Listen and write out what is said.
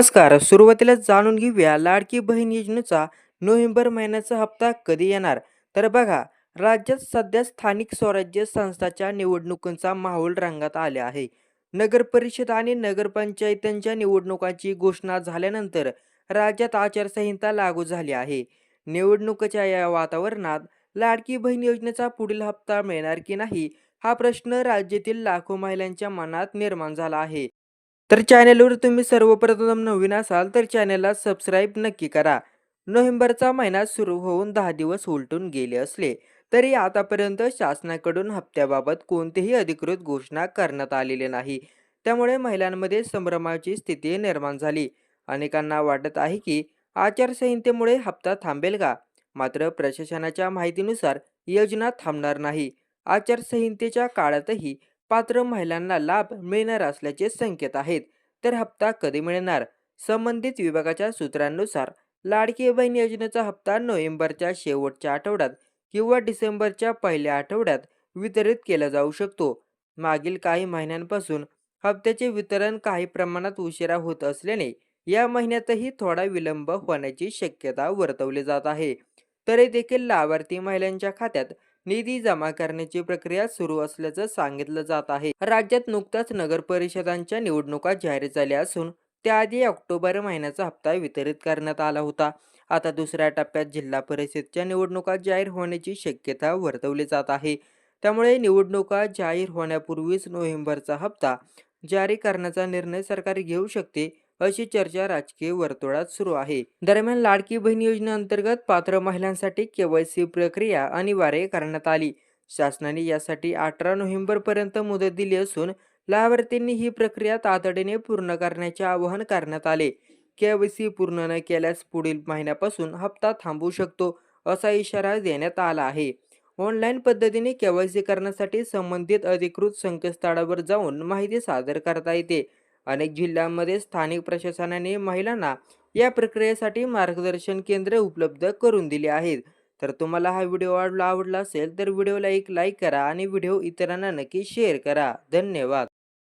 नमस्कार. सुरुवातीला जाणून घेऊया लाडकी बहीण योजनेचा नोव्हेंबर महिन्याचा हप्ता कधी येणार? तर बघा राज्यात सध्या स्थानिक स्वराज्य संस्थाच्या निवडणुकांचा माहोल रंगात आला आहे. नगर परिषद आणि नगरपंचायतांच्या निवडणुकांची घोषणा झाल्यानंतर राज्यात आचारसंहिता लागू झाली आहे. निवडणुकीच्या या वातावरणात लाडकी बहीण योजनेचा पुढील हप्ता मिळणार की नाही हा प्रश्न राज्यातील लाखो महिलांच्या मनात निर्माण झाला आहे. तर चॅनेलवर तुम्ही सर्वप्रथम नवीन असाल तर चॅनेलला सबस्क्राईब नक्की करा. नोव्हेंबरचा महिना सुरू होऊन दहा दिवस उलटून गेले असले तरी आतापर्यंत शासनाकडून हप्त्याबाबत कोणतीही अधिकृत घोषणा करण्यात आलेली नाही. त्यामुळे महिलांमध्ये संभ्रमाची स्थिती निर्माण झाली. अनेकांना वाटत आहे की आचारसंहितेमुळे हप्ता थांबेल का? मात्र प्रशासनाच्या माहितीनुसार योजना थांबणार नाही. आचारसंहितेच्या काळातही पात्र महिलांना लाभ मिळणार असल्याचे संकेत आहेत. तर हप्ता कधी मिळणार? संबंधित विभागाच्या सूत्रांनुसार लाडकी बहीण योजनेचा हप्ता नोव्हेंबरच्या शेवटच्या आठवड्यात किंवा डिसेंबरच्या पहिल्या आठवड्यात वितरित केला जाऊ शकतो. मागील काही महिन्यांपासून हप्त्याचे वितरण काही प्रमाणात उशिरा होत असल्याने या महिन्यातही थोडा विलंब होण्याची शक्यता वर्तवली जात आहे. तरी देखील लाभार्थी महिलांच्या खात्यात निधी जमा करण्याची प्रक्रिया सुरू असल्याचं सांगितलं जात आहे. राज्यात नुकताच नगर परिषदांच्या निवडणुका जाहीर झाल्या असून त्याआधी ऑक्टोबर महिन्याचा हप्ता वितरित करण्यात आला होता. आता दुसऱ्या टप्प्यात जिल्हा परिषदच्या निवडणुका जाहीर होण्याची शक्यता वर्तवली जात आहे. त्यामुळे निवडणुका जाहीर होण्यापूर्वीच नोव्हेंबरचा हप्ता जारी करण्याचा निर्णय सरकार घेऊ शकते अशी चर्चा राजकीय वर्तुळात सुरू आहे. दरम्यान लाडकी बहीण योजनेअंतर्गत पात्र महिलांसाठी केवायसी प्रक्रिया अनिवार्य करण्यात आली. शासनाने यासाठी अठरा नोव्हेंबर पर्यंत मुदत दिली असून लाभार्थींनी ही प्रक्रिया तातडीने पूर्ण करण्याचे आवाहन करण्यात आले. केवायसी पूर्ण न केल्यास पुढील महिन्यापासून हप्ता थांबू शकतो असा इशारा देण्यात आला आहे. ऑनलाईन पद्धतीने केवायसी करण्यासाठी संबंधित अधिकृत संकेतस्थळावर जाऊन माहिती सादर करता येते. अनेक जिल्ह्यांमध्ये स्थानिक प्रशासनाने महिलांना या प्रक्रियेसाठी मार्गदर्शन केंद्र उपलब्ध करून दिली आहेत. तर तुम्हाला हा व्हिडिओ आवडला आवडला असेल तर व्हिडिओला एक लाईक करा आणि व्हिडिओ इतरांना नक्की शेअर करा. धन्यवाद.